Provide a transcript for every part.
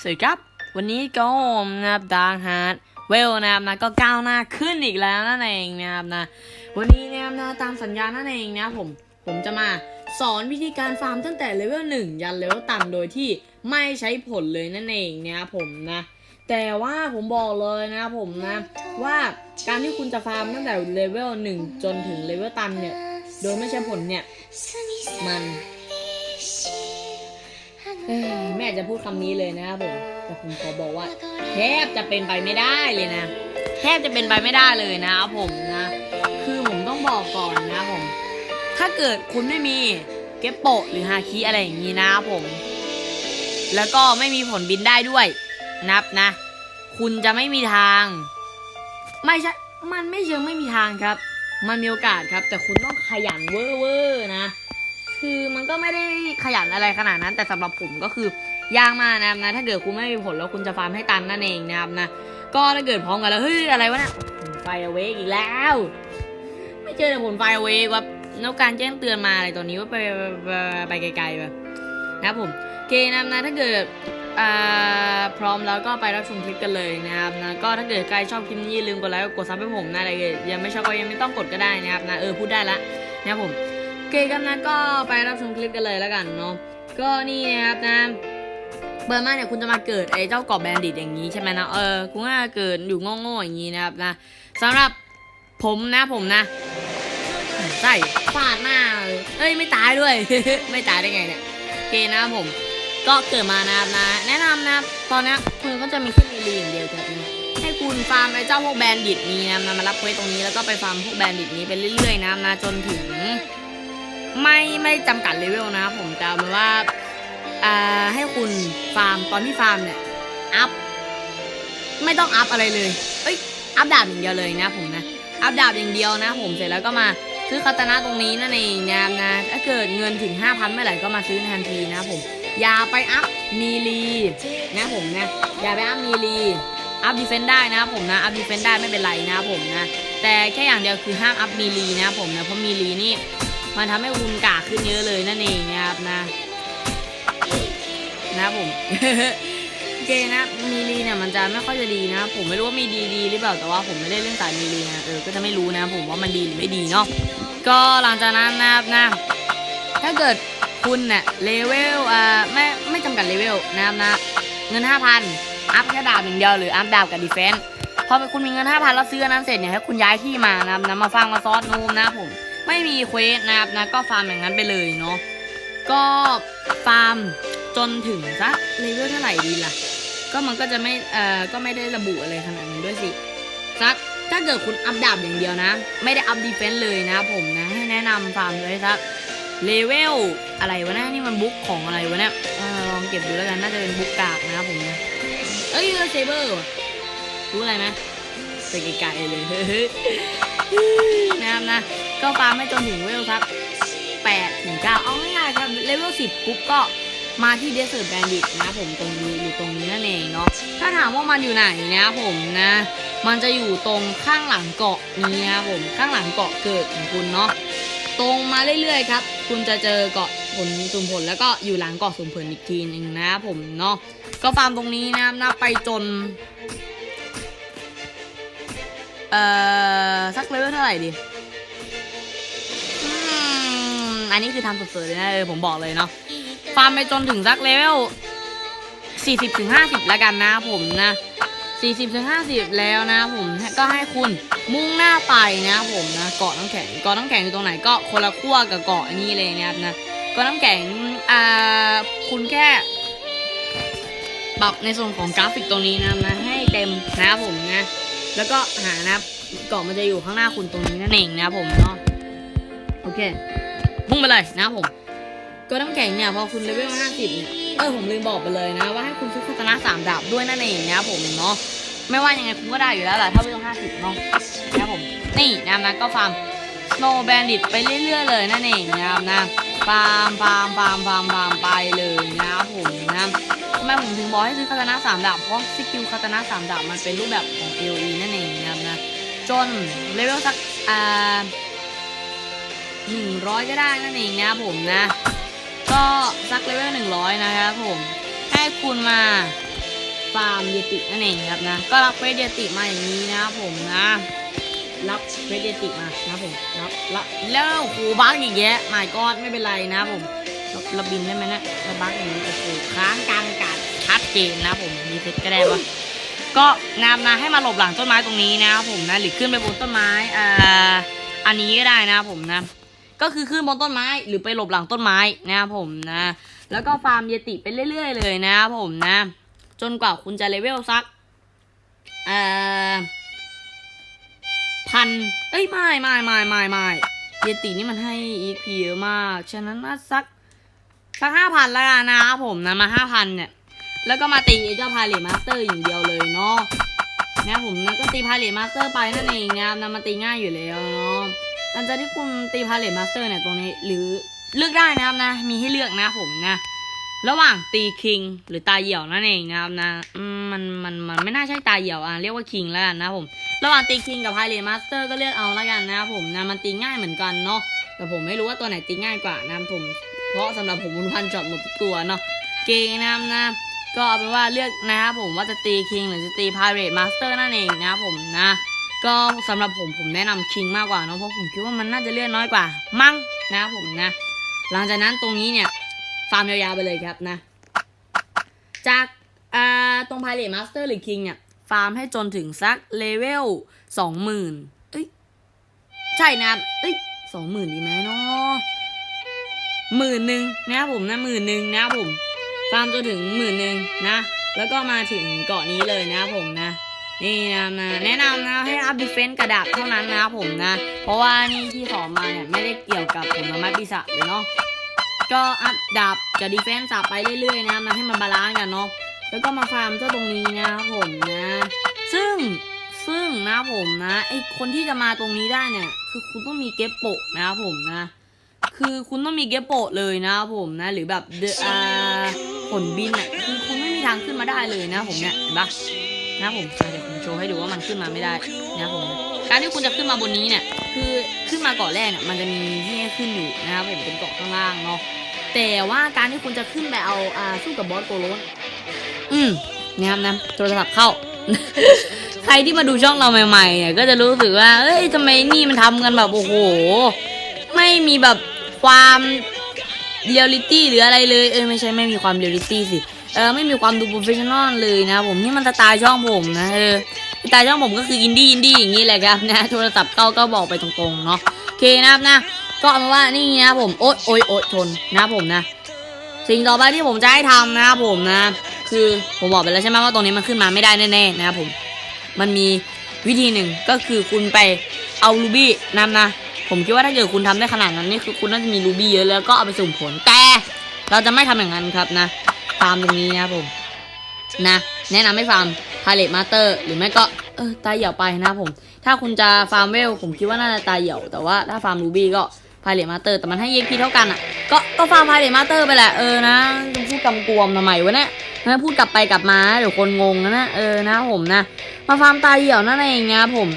สวัสดีครับ วันนี้ก็มนะครับดาร์ฮาร์ดเวลนะครับนะก็ก้าวหน้าขึ้นอีกแล้วนั่นเองนะครับนะ วันนี้นะครับนะตามสัญญานั่นเองนะผมผมจะมาสอนวิธีการฟาร์มตั้งแต่เลเวล1ยันเลเวลต่ำโดยที่ไม่ใช้ผลเลยนั่นเองนะครับผมนะ แต่ว่าผมบอกเลยนะครับผมนะว่าการที่คุณจะฟาร์มตั้งแต่เลเวล1จนถึงเลเวลต่ำเนี่ยโดยไม่ใช้ผลเนี่ยมัน แม่จะพูดคำนี้เลยนะครับผมแต่ผมขอบอกว่า แทบจะเป็นไปไม่ได้เลยนะ แทบจะเป็นไปไม่ได้เลยนะครับผมนะ คือผมต้องบอกก่อนนะครับผม ถ้าเกิดคุณไม่มีเก็บโปะหรือฮาคิอะไรอย่างนี้นะครับผม แล้วก็ไม่มีผลบินได้ด้วยนับนะ คุณจะไม่มีทาง ไม่ใช่ มันไม่เชิงไม่มีทางครับ มันมีโอกาสครับ แต่คุณต้องขยันเวอร์เวอร์ๆนะ คือมันก็ไม่ได้ขยันอะไรขนาดนั้น แต่สำหรับผมก็คือยากมากนะครับนะถ้าเกิดคุณไม่มีผลแล้วคุณจะฟาร์มให้ตันนั่นเองนะครับนะก็ถ้าเกิดพร้อมกันแล้วเฮ้ยอะไรวะเนี่ยไฟเอาเวกอีกแล้ว ไม่เจอแต่ผลไฟเอาเวกว่าแล้วการแจ้งเตือนมาอะไรตอนนี้ว่าไปไปไปไกลๆไปนะครับผมโอเคนะครับนะถ้าเกิดพร้อมแล้วก็ไปรับชมคลิปกันเลยนะครับนะก็ถ้าเกิดใครชอบคลิปนี้ลืมกดไลค์กดซับให้ผมนะอะไรเกิดยังไม่ชอบก็ยังไม่ต้องกดก็ได้นะครับนะเออพูดได้ละนะครับผม อเคครับนะก็ไปรับชมคลิปกันเลยแล้วกันเนาะก็นี่นะครับนะเปิดมาเนี่ยคุณจะมาเกิดไอ้เจ้ากอบแบนดิตอย่างนี้ใช่ไหมนะเออคุณก็เกิดอยู่โง่ๆอย่างนี้นะครับนะสำหรับผมนะผมนะใส่ฟาดหน้าเอ้ยไม่ตายด้วย ไม่ตายได้ไงเนี่ยโอเคนะผมก็เกิดมานะครับนะ แนะนำนะตอนนี้คุณก็จะมีแค่มีลีอย่างเดียวครับนะให้คุณฟาร์มไอ้เจ้าพวกแบนดิตนี้นะมารับเควสตรงนี้แล้วก็ไปฟาร์มพวกแบนดิตนี้ไปเรื่อยๆนะนะจนถึง ไม่ไม่จำกัดเลเวลนะผมแต่เอาว่าอ่าให้คุณฟาร์มตอนที่ฟาร์มเนี่ยอัพไม่ต้องอัพอะไรเลยเอ้ยอัพดาบอย่างเดียวเลยนะผมนะอัพดาบอย่างเดียวนะ ผมเสร็จแล้วก็มาซื้อคาตานะตรงนี้นั่นเองนะนะถ้าเกิดเงินถึง 5,000เมื่อไหร่ก็มาซื้อทันทีนะผมอย่าไปอัพมีลีนะผมนะอย่าไปอัพมีลีอัพดีเฟนได้นะครับผมนะอัพดีเฟนได้ไม่เป็นไรนะครับผมนะแต่แค่อย่างเดียวคือห้ามอัพมีลีนะผมนะเพราะมีลีนี่ มันทำให้คุณกากขึ้นเยอะเลยนั่นเองนะครับนะ นะผมโอเคนะมีลีเนี่ยมันจะไม่ค่อยจะดีนะ ผมไม่รู้ว่ามีดีดีหรือเปล่าแต่ว่าผมไม่ได้เล่นสายมีลีนะเออก็จะไม่รู้นะ ผมว่ามันดีหรือไม่ดีเนาะก็หลังจากนั้นนะครับนะ ถ้าเกิดคุณเนี่ยเลเวลอ่าไม่ไม่จำกัดเลเวลนะครับนะ เงิน 5,000 อัพแค่ดาบอย่างเดียวหรืออัพดาบกับดีเฟนส์พอคุณมีเงิน 5,000 แล้วซื้อนั้นเสร็จเนี่ยให้คุณย้ายที่มานะครับนะมาฟังมาซอสนูมนะผม ไม่มีเควสนะครับนะก็ฟาร์มอย่างนั้นไปเลยเนาะก็ฟาร์มจนถึงสักเลเวลเท่าไหร่ดีล่ะ ก็มันก็จะไม่เอ่อก็ไม่ได้ระบุอะไรขนาดนั้นด้วยสิสักถ้าเกิดคุณอัพดาบอย่างเดียวนะ ไม่ได้อัพดีเฟนส์เลยนะผมนะให้แนะนำฟาร์มเลยสักเลเวลอะไรวะเนะนี่มันบุ๊กของอะไรวะเนี่ยลองเก็บดูแล้วกันน่าจะเป็นบุ๊กกากนะครับผมนะเอ้ยเซเบอร์รู้อะไรไหมไปไกลๆเลยนะครับนะ ก็ฟาร์มให้จนถึงเลเวลสัก8ถึง9เอาง่ายๆครับเลเวล10 ปุ๊บก็มาที่เดสเซอร์แบนดิตนะผมตรงนี้อยู่ตรงนี้นั่นเองเนาะถ้าถามว่ามันอยู่ไหนนะผมนะ มันจะอยู่ตรงข้างหลังเกาะนี้นะครับผมข้างหลังเกาะเกิดของคุณเนาะตรงมาเรื่อยๆครับ คุณจะเจอเกาะผลสุ่มผลแล้วก็อยู่หลังเกาะสุ่มผลอีกทีหนึงนะครับผมเนาะก็ฟาร์มตรงนี้นะครับนับไปจนเอ่อสักเลเวลเท่าไหร่ดี อันนี้คือทำสดๆเลยนะเออผมบอกเลยเนาะฟาร์มไปจนถึงสักเลเวล40ถึง50แล้วกันนะผมนะ40ถึง50แล้วนะผมก็ให้คุณมุ่งหน้าไปนะผมนะเกาะน้ำแข็งเกาะน้ำแข็งอยู่ตรงไหนก็คนละขั้วกับเกาะนี้เลยนะครับนะเกาะน้ำแข็งอ่าคุณแค่ปรับในส่วนของกราฟิกตรงนี้นะนะให้เต็มนะครับผมนะ แล้วก็หานะเกาะมันจะอยู่ข้างหน้าคุณตรงนี้นั่นเองนะผมเนาะโอเค พุ่งไปเลยนะผม ก็น้ำแข็งเนี่ยพอคุณเลเวล50เนี่ยเออผมลืมบอกไปเลยนะ ว่าให้คุณซื้อคาตานะสามดาบด้วยนั่นเองนะครับผมเนาะไม่ว่ายังไงคุณก็ได้อยู่แล้วแหละถ้าเลเวล50เนาะนะครับผมนี่นะนะก็ฟาร์ม Snow Bandit ไปเรื่อยๆเลยนั่นเองนะครับนะฟาร์มฟาร์มฟาร์มฟาร์มฟาร์มไปเลยนะครับผมนะทำไมผมถึงบอกให้ซื้อคาตานะสามดาบเพราะสกิลคาตานะสามดาบมันเป็นรูปแบบของ AOE นั่นเองนะครับนะจนเลเวลสักอ่า หนึ่งร้อยก็ได้นั่นเองนะครับผมนะ ก็สักเลเวลหนึ่งร้อยนะครับผมให้คุณมาฟาร์มเยตินั่นเองครับนะ ก็รับเควสเยติมาอย่างนี้นะครับผมนะ รับเควสเยติมานะครับผมรับรับแล้วโอ้โหบั๊กอีกแยะไม่กอดไม่เป็นไรนะผมเราเราบินได้ไหมนะเราบั๊กอย่างนี้โอ้โหค้างกลางอากาศชัดเจนนะผมมีเซ็ตก็ได้วะก็นำมาให้มาหลบหลังต้นไม้ตรงนี้นะครับผมนะหรือขึ้นไปบนต้นไม้อ่าอันนี้ก็ได้นะครับผมนะ ก็คือขึ้นบนต้นไม้หรือไปหลบหลังต้นไม้นะครับผมนะ แล้วก็ฟาร์มเยติไปเรื่อย ๆ เลยนะครับผมนะ จนกว่าคุณจะเลเวลสักเอ่อพันเอ้ยไม่ไม่ไม่ไม่ไม่เยตินี่มันให้อีกเยอะมาก ฉะนั้นน่าสักสักห้าพันละกันนะครับผมนะมาห้าพันเนี่ย แล้วก็มาตีเจ้าพาเลมาสเตอร์อย่างเดียวเลยเนาะนะผมนะก็ตีพาเลมาสเตอร์ไปนั่นเองนะครับนะมันตีง่ายอยู่แล้วเนาะ หลังจากที่คุณตีพาเลตมาสเตอร์เนี่ยตรงนี้หรือเลือกได้นะครับนะ มีให้เลือกนะผมนะ ระหว่างตีคิงหรือตาเหี่ยวนั่นเองนะครับนะมันมันมันไม่น่าใช่ตาเหี่ยวอะเรียกว่าคิงแล้วกันนะผม ระหว่างตีคิงกับพาเลตมาสเตอร์ก็เลือกเอาแล้วกันนะครับผมนะมันตีง่ายเหมือนกันเนาะแต่ผมไม่รู้ว่าตัวไหนตีง่ายกว่านะครับผม เพราะสำหรับผมมันพันช็อตหมดทุกตัวเนาะเกงนะครับนะก็เอาเป็นว่าเลือกนะครับผมว่าจะตีคิงหรือจะตีพาเลตมาสเตอร์นั่นเองนะครับผมนะ ก็สำหรับผมผมแนะนำคิงมากกว่าเนอะเพราะผมคิดว่ามันน่าจะเลื่อนน้อยกว่า มั้งนะครับผมนะ หลังจากนั้นตรงนี้เนี่ยฟาร์มยาวๆไปเลยครับนะ จากาตรงพายเลตมาสเตอร์หรือคิงเนี่ยฟาร์มให้จนถึงสักเลเวลสองหมื่นเอ้ยใช่นะครับเอ้ยสองหมื่นดีไหมเนาะหมื่นหนึ่งนะครับผมนะหมื่นหนึ่งนะครับผมฟาร์มจนถึงหมื่นหนึ่งนะ แล้วก็มาถึงเกาะนี้เลยนะครับผมนะ นี่นะนะแนะนำนะให้อัพดีเฟนต์กระดาษเท่านั้นนะครับผมนะ เพราะว่านี่ที่สอนมาเนี่ยไม่ได้เกี่ยวกับผลไม้ปีศาจเลยเนาะก็อัพดาบกับดีเฟนต์สับไปเรื่อยๆนะมาให้มันบาลานซ์กันเนาะแล้วก็มาฟาร์มเจ้าตรงนี้นะครับผมนะ ซึ่งซึ่งนะผมนะไอคนที่จะมาตรงนี้ได้เนี่ย คือคุณต้องมีเก็บโปะนะครับผมนะ คือคุณต้องมีเก็บโปะเลยนะครับผมนะ หรือแบบเดอาผลบินอะคือคุณไม่มีทางขึ้นมาได้เลยนะผมเนี่ยเห็นปะนะผมเดี๋ยวผมโชว์ให้ดูว่ามันขึ้นมาไม่ได้นะครับผมการที่คุณจะขึ้นมาบนนี้เนี่ยคือขึ้นมาเกาะแรกเนี่ยมันจะมีที่ให้ขึ้นอยู่นะครับผมเป็นเกาะข้างล่างเนาะแต่ว่าการที่คุณจะขึ้นไปเอาอ่าสู้กับบอสโกโลนอืมนะครับนะโทรศัพท์เข้า ใครที่มาดูช่องเราใหม่ๆเนี่ยก็จะรู้สึกว่า เอ้ยทำไมนี่มันทำกันแบบโอ้โห ไม่มีแบบความ เรียลลิตี้หรืออะไรเลย เออไม่ใช่ไม่มีความเรียลลิตี้สิ เออไม่มีความดูโปรเฟชชั่นอลเลยนะผมนี่มันตล์ช่องผมนะเออตล์ช่องผมก็คืออินดี้อินดี้อย่างนี้แหละครับนะโทรศัพท์เข้าก็บอกไปตรงๆเนาะโอเคนะครับนะก็เอาเป็นว่านี่นะผมโอ๊ยโอ๊ยโอ๊ยชนนะผมนะ สิ่งต่อไปที่ผมจะให้ทำนะครับผมนะ คือผมบอกไปแล้วใช่ไหมว่าตรงนี้มันขึ้นมาไม่ได้แน่ๆนะครับผม มันมีวิธีหนึ่งก็คือคุณไปเอารูบี้นำนะ ผมคิดว่าถ้าเกิดคุณทำได้ขนาดนั้นนี่คือคุณน่าจะมีรูบี้เยอะแล้วก็เอาไปสุ่มผลแต่ เราจะไม่ทำอย่างนั้นครับนะฟาร์มตรงนี้นะผม นะ แนะนำให้ฟาร์มพาเลตมาสเตอร์หรือไม่ก็เออตาเหี่ยวไปนะผม ถ้าคุณจะฟาร์มเวลผมคิดว่าน่าจะตาเหี่ยวแต่ว่าถ้าฟาร์มรูบี้ก็พาเลตมาสเตอร์แต่มันให้เย็กพีเท่ากันอะก็ก็ฟาร์มพาเลตมาสเตอร์ไปแหละเออนะพูดกำกวมทำไมวะเนี่ยนะพูดกลับไปกลับมาเดี๋ยวคนงงนะนะเออนะผมนะ มาฟาร์มตาเหี่ยวนั่นเองนะผม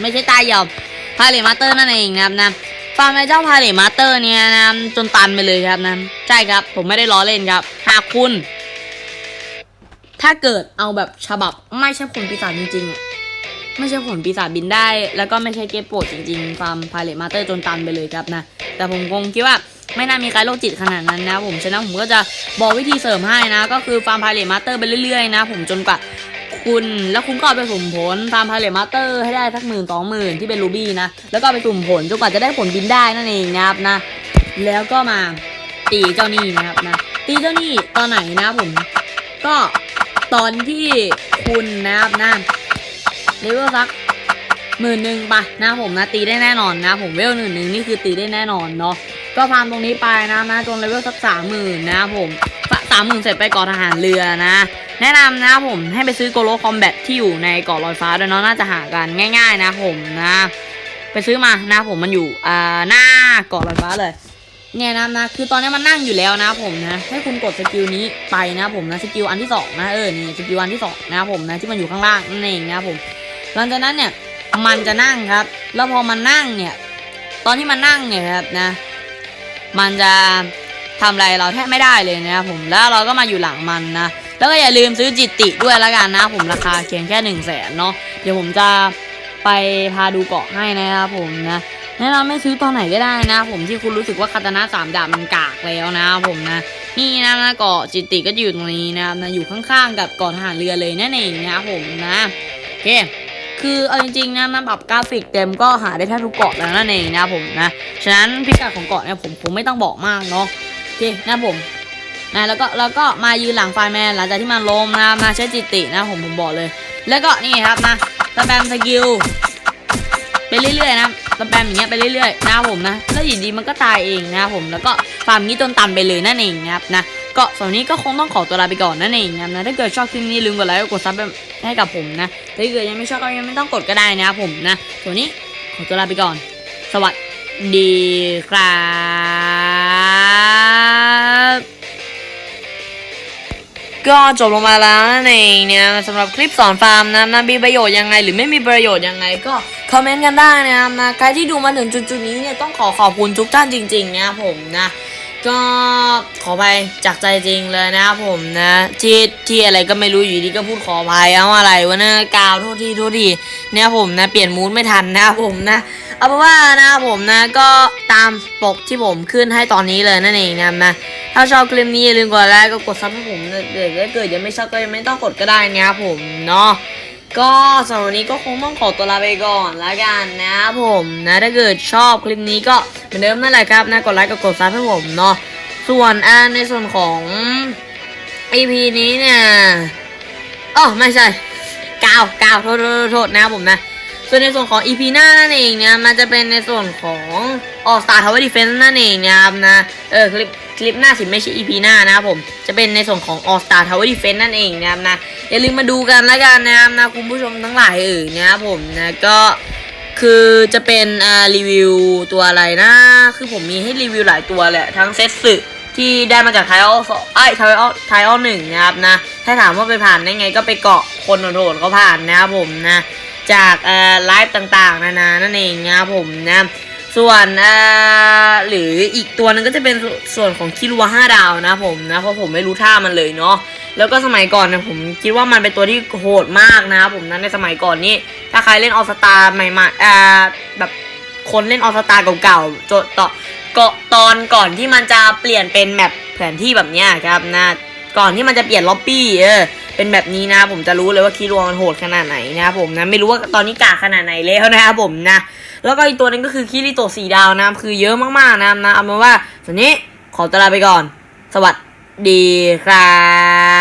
ไม่ใช่ตาเหี่ยว พาเลมาสเตอร์นั่นเองนะครับนะฟาร์มในเจ้าพาเลมาสเตอร์เนี่ยนะจนตันไปเลยครับนะใช่ครับผมไม่ได้ล้อเล่นครับ หากคุณ ถ้าเกิดเอาแบบฉบับไม่ใช่ผลปีศาจจริงๆ ไม่ใช่ผลปีศาจบินได้ แล้วก็ไม่ใช่เก็บโปรดจริงๆฟาร์มพาเลมาสเตอร์จนตันไปเลยครับนะแต่ผมคงคิดว่าไม่น่ามีใครโรคจิตขนาดนั้นนะผมฉะนั้นผมก็จะบอกวิธีเสริมให้นะ ก็คือฟาร์มพาเลมาสเตอร์ไปเรื่อยๆนะ ผมจนกว่า คุณ แล้วคุณก็เอาไปสุ่มผลฟามพาเลมาสเตอร์ให้ได้สักหมื่นสองหมื่นที่เป็นรูบี้นะ แล้วก็ไปสุ่มผลจนกว่าจะได้ผลบินได้นั่นเองนะครับนะ แล้วก็มาตีเจ้าหนี้นะครับนะ ตีเจ้าหนี้ตอนไหนนะผม ก็ตอนที่คุณนะครับนะเลเวลสักหมื่นหนึ่งไปนะผมนะตีได้แน่นอนนะ ผมเวลหนึ่งหนึ่งนี่คือตีได้แน่นอนเนาะก็ฟาร์มตรงนี้ไปนะนะจนเลเวลสักสามหมื่นนะครับผมามหมื่นเสร็จไปเก่อทหารเรือนะ แนะนำนะผมให้ไปซื้อโกโลคอมแบทที่อยู่ในเกาะลอยฟ้าด้วยเนาะน่าจะหากันง่าย ๆ นะผมนะ ไปซื้อมานะผมมันอยู่อ่าหน้าเกาะลอยฟ้าเลยเนี่ยนะนะคือตอนนี้มันนั่งอยู่แล้วนะผมนะให้คุณกดสกิลนี้ไปนะผมนะสกิลอันที่สองนะเออนี่สกิลอันที่สองนะผมนะที่มันอยู่ข้างล่างนั่นเองนะผมหลังจากนั้นเนี่ยมันจะนั่งครับ แล้วพอมันนั่งเนี่ย ตอนที่มันนั่งเนี่ยครับนะ มันจะ ทำอะไรเราแทบไม่ได้เลยนะครับผมแล้วเราก็มาอยู่หลังมันนะแล้วก็อย่าลืมซื้อจิตติด้วยละกันนะผมราคาเพียงแค่หนึ่งแสนเนาะเดี๋ยวผมจะไปพาดูเกาะให้นะครับผมนะแนะนำไม่ซื้อตอนไหนก็ได้นะ ผมที่คุณรู้สึกว่าคาตานะสามดาบมันกากแล้วนะครับผมนะนี่นะนะเกาะจิตติก็อยู่ตรงนี้นะครับนะอยู่ข้างๆกับเกาะทหารเรือเลยนั่นเองนะครับผมนะโอเคคือเอาจริงๆนะมันปรับกราฟิกเต็มก็หาได้แทบทุกเกาะแล้วนั่นเองนะครับผมนะฉะนั้นพิกัดของเกาะเนี่ยผมคงไม่ต้องบอกมากเนาะ เคนะผมนะแล้วก็แล้วก็มายืนหลังไฟแมนหลังจากที่มันล้มนะมาใช้จิตินะผมผมบอกเลย แล้วก็นี่ครับนะสแปมสกิลไปเรื่อยๆนะสแปมอย่างเงี้ยไปเรื่อยๆนะผมนะ แล้วอยู่ดีมันก็ตายเองนะผมแล้วก็ฟาร์มนี้จนตันไปเลยนั่นเองนะครับนะก็สำหรับวันนี้ก็คงต้องขอตัวลาไปก่อนนั่นเองนะครับนะถ้าเกิดชอบคลิปนี้ลืมกดไลค์กดซับให้กับผมนะถ้าเกิดยังไม่ชอบก็ยังไม่ต้องกดก็ได้นะครับผมนะส่วนนี้ขอตัวลาไปก่อน สวัสดี ดีครับก็จบลงมาแล้วนั่นเองเนี่ยสำหรับคลิปสอนฟาร์มนะนะมีประโยชน์ยังไง หรือไม่มีประโยชน์ยังไงก็คอมเมนต์กันได้นะครับนะใครที่ดูมาถึงจุดๆนี้เนี่ยต้องขอขอบคุณทุกท่านจริงๆนะผมนะก็ขอไปจากใจจริงเลยนะครับผมนะที่ที่อะไรก็ไม่รู้อยู่ดีก็พูดขออภัยเอาอะไรวะนะกาวโทษทีโทษทีเนี่ยผมนะเปลี่ยนมูดไม่ทันนะครับผมนะ เอาเป็นว่านะครับผมนะก็ตามปกที่ผมขึ้นให้ตอนนี้เลยนั่นเองนะนะถ้าชอบคลิปนี้อย่าลืมกดไลค์ก็กดซับให้ผมเดี๋ยวถ้าเกิดยังไม่ชอบก็ยังไม่ต้องกดก็ได้นะครับผมเนาะก็สำหรับวันนี้ก็คงต้องขอตัวลาไปก่อนละกันนะครับผมนะถ้าเกิดชอบคลิปนี้ก็เหมือนเดิมนั่นแหละครับนะกดไลค์กับกดซับให้ผมเนาะส่วนอันในส่วนของ EP นี้เนี่ยอ๋อไม่ใช่กาวกาวโทษโทษโทษนะครับผมนะ ส่วนในส่วนของ EP หน้านั่นเองเนี่ยมันจะเป็นในส่วนของ All Star Tower Defense นั่นเองนะครับนะเออคลิปคลิปหน้าสิไม่ใช่ EP หน้านะครับผมจะเป็นในส่วนของ All Star Tower Defense นั่นเองนะครับนะอย่าลืมมาดูกันล้วกันนะครับนะคุณผู้ชมทั้งหลายเอ่ยนะครับผมนะก็คือจะเป็นอ่ารีวิวตัวอะไรนะ คือผมมีให้รีวิวหลายตัวแหละทั้งเซตสึที่ได้มาจากไทออลสองไอ้ไทออลไทออลหนึ่งนะครับนะ ถ้าถามว่าไปผ่านได้ไงก็ไปเกาะคนโหดๆเขาผ่านนะครับผมนะ จากไลฟ์ต่างๆ นานานั่นเองนะครับผมนะส่วนหรืออีกตัวหนึงก็จะเป็นส่วนของคิรัวห้าดาวนะผมนะเพราะผมไม่รู้ท่ามันเลยเนาะแล้วก็สมัยก่อนนี่ยผมคิดว่ามันเป็นตัวที่โหดมากนะครับผมนะในสมัยก่อนนี่ถ้าใครเล่นออสตาใหม่ๆแบบคนเล่นออสตาเก่าๆจดต่อก็ตอนก่อนที่มันจะเปลี่ยนเป็นแมปแผนที่แบบนี้ครับนะก่อนที่มันจะเปลี่ยนล็อบบี้เออ เป็นแบบนี้นะ ผมจะรู้เลยว่าคีรัวมันโหดขนาดไหนนะครับผมนะไม่รู้ว่าตอนนี้กากขนาดไหนแล้วนะครับผมนะ แล้วก็อีกตัวนึงก็คือคีริโตสีดาวนะครับคือเยอะมากๆนะนะเอาเป็นว่าส่วนนี้ขอตลาไปก่อน สวัสดีครับ